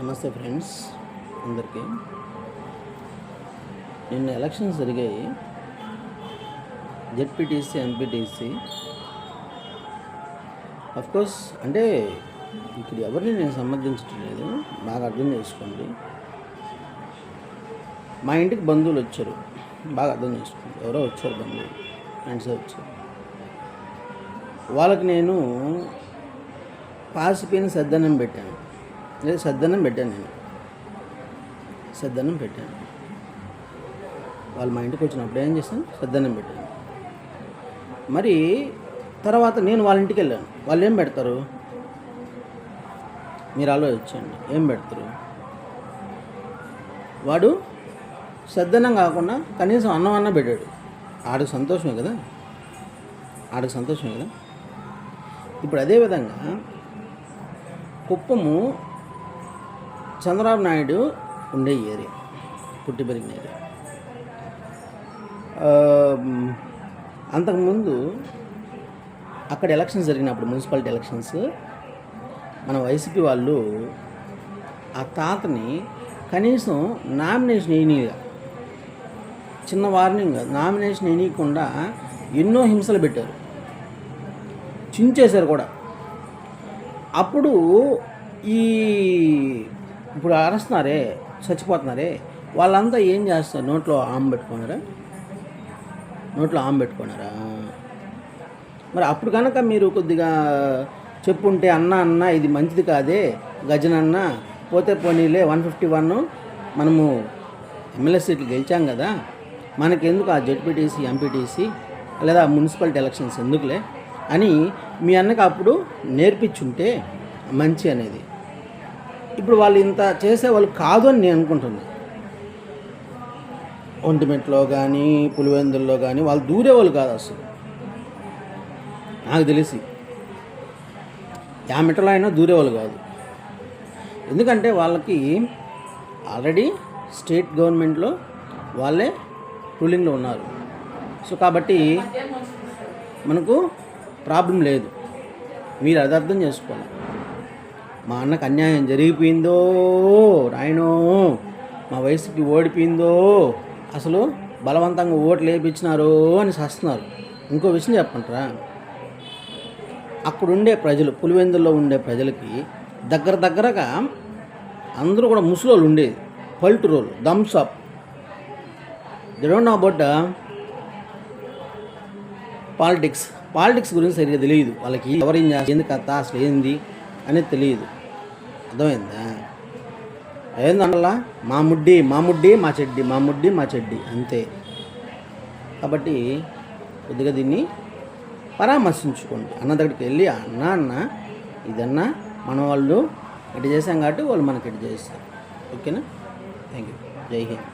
నమస్తే ఫ్రెండ్స్ అందరికీ. నిన్న ఎలక్షన్స్ జరిగాయి. ZPTC MPTC. కోర్స్ అంటే ఇక్కడ ఎవరిని నేను సంబంధించడం లేదు. బాగా అర్థం చేసుకోండి. మా ఇంటికి బంధువులు వచ్చారు. బాగా అర్థం చేసుకోండి. ఎవరో వచ్చారు బంధువులు. ఫ్రెండ్సే వచ్చారు. వాళ్ళకి నేను పాసిపోయిన సద్దనం పెట్టాను. లేదు సద్దనం పెట్టాను నేను. సద్దనం పెట్టాను. వాళ్ళు మా ఇంటికి వచ్చినప్పుడు ఏం చేశాను? సద్దనం పెట్టాను. మరి తర్వాత నేను వాళ్ళ ఇంటికి వెళ్ళాను. వాళ్ళు ఏం పెడతారు? మీరు ఆలోచించండి. ఏం పెడతారు? వాడు సద్దనం కాకుండా కనీసం అన్నం అన్న పెట్టాడు. ఆడికి సంతోషమే కదా? ఆడికి సంతోషమే కదా? ఇప్పుడు అదేవిధంగా కుప్పము చంద్రబాబు నాయుడు ఉండే ఏరియా పుట్టి పెరిగిన ఏరియా. అంతకుముందు అక్కడ ఎలక్షన్స్ జరిగినప్పుడు మున్సిపాలిటీ ఎలక్షన్స్ మన వైసీపీ వాళ్ళు ఆ తాతని కనీసం నామినేషన్ వేయనీయగా చిన్న వార్నింగ్ నామినేషన్ వేయకుండా ఎన్నో హింసలు పెట్టారు. చించేశారు కూడా. అప్పుడు ఈ ఇప్పుడు అరుస్తున్నారే చచ్చిపోతున్నారే వాళ్ళంతా ఏం చేస్తారు? నోట్లో ఆమె పెట్టుకున్నారా? నోట్లో ఆమె పెట్టుకున్నారా? మరి అప్పుడు కనుక మీరు కొద్దిగా చెప్పుంటే అన్న అన్న ఇది మంచిది కాదే గజనన్న పోతే పోనీలే వన్ ఫిఫ్టీ వన్ మనము ఎమ్మెల్యే సీట్లు గెలిచాం కదా మనకెందుకు ఆ జెడ్పీటీసీ ఎంపీటీసీ లేదా మున్సిపాలిటీ ఎలక్షన్స్ ఎందుకులే? అని మీ అన్నకు అప్పుడు నేర్పించుంటే మంచి అనేది. ఇప్పుడు వాళ్ళు ఇంత చేసేవాళ్ళు కాదు అని నేను అనుకుంటున్నాను ఒంటిమెట్లో కానీ పులివెందుల్లో కానీ వాళ్ళు దూరేవాళ్ళు కాదు అసలు. నాకు తెలిసి. యా మీటర్లో అయినా దూరేవాళ్ళు కాదు. ఎందుకంటే వాళ్ళకి ఆల్రెడీ స్టేట్ గవర్నమెంట్లో వాళ్ళే రూలింగ్లో ఉన్నారు. సో కాబట్టి మనకు ప్రాబ్లం లేదు. మీరు అది అర్థం చేసుకోవాలి. మా అన్నకు అన్యాయం జరిగిపోయిందో నాయనో మా వయసుకి ఓడిపోయిందో అసలు బలవంతంగా ఓట్లు వేయించినారో అని చేస్తున్నారు ఇంకో విషయం చెప్పంటారా అక్కడుండే ప్రజలు పులివెందుల్లో ఉండే ప్రజలకి దగ్గర దగ్గరగా అందరూ కూడా ముసలోళ్ళు ఉండేది. పల్టురోలు thumbs up. They don't know about politics politics గురించి సరిగ్గా తెలియదు వాళ్ళకి. ఎవరేం చేస్తారు ఏంది కథ అసలు ఏంది అనేది తెలియదు. అర్థమైందా? ఏందనలా మా ముడ్డి మా ముడ్డి మా చెడ్డి మా ముడ్డి మా చెడ్డి అంతే. కాబట్టి కొద్దిగా దీన్ని పరామర్శించుకోండి. అన్న దగ్గరికి వెళ్ళి అన్న అన్న ఇదన్నా మన వాళ్ళు ఇటు చేసాం కాబట్టి వాళ్ళు మనకి ఇటు చేస్తారు ఓకేనా? థ్యాంక్ యూ జై హింద్.